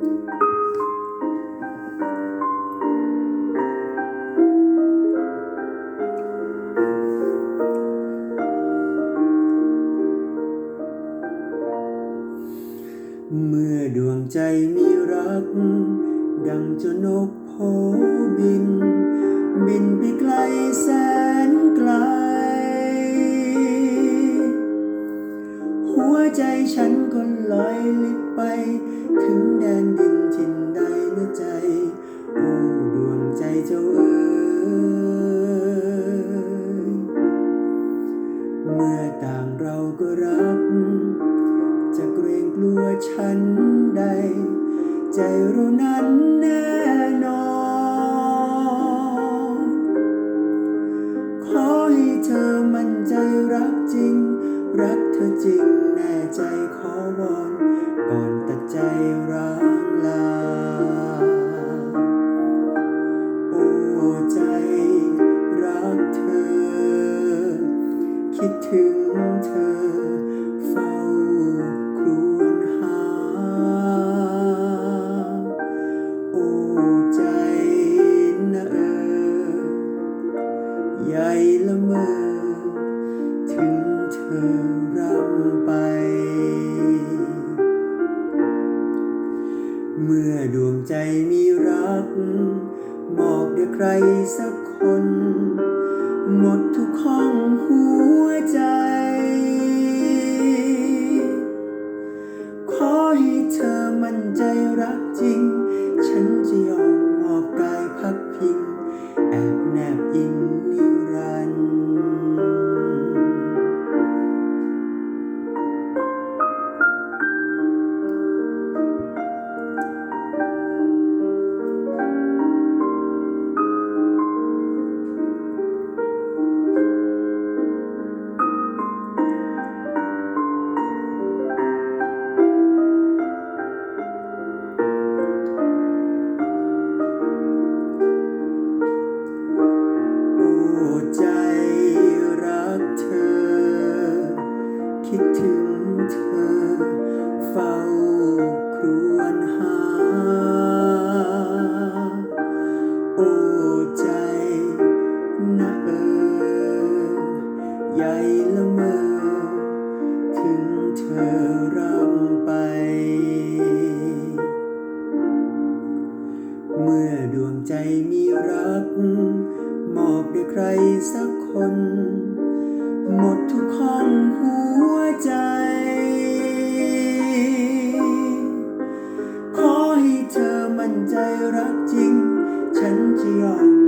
เมื่อดวงใจมีรัก ดังจ้านกโผบิน บินไปไกลแสน ใจฉันก็ลอยลิบไป ถึงแดนดินทินใดนะใจ โอ้ดวงใจเจ้าเอ๋ยเมื่อต่างเราก็รัก จะเกรงกลัวฉันใด ใจเรานั้นแน่นอน ขอให้เธอมั่นใจรักจริง รักเธอจริง แน่ใจขอวอนก่อนตัดใจร้างลา โอ้ใจรักเธอ คิดถึงเธอ เฝ้าครวญหา โอ้ใจนะเออใหญ่ละเมอถึงเธอ ไป เมื่อดวงใจมีรัก บอกเดี๋ยวใครสักคน หมดทุกห้องหัวใจ ขอให้เธอมั่นใจรักจริง ใหญ่ละเมอ ถึงเธอรำไป เมื่อดวงใจมีรัก มอบให้ใครสักคน หมดทุกห้องหัวใจ ขอให้เธอมั่นใจรักจริง ฉันจะยอม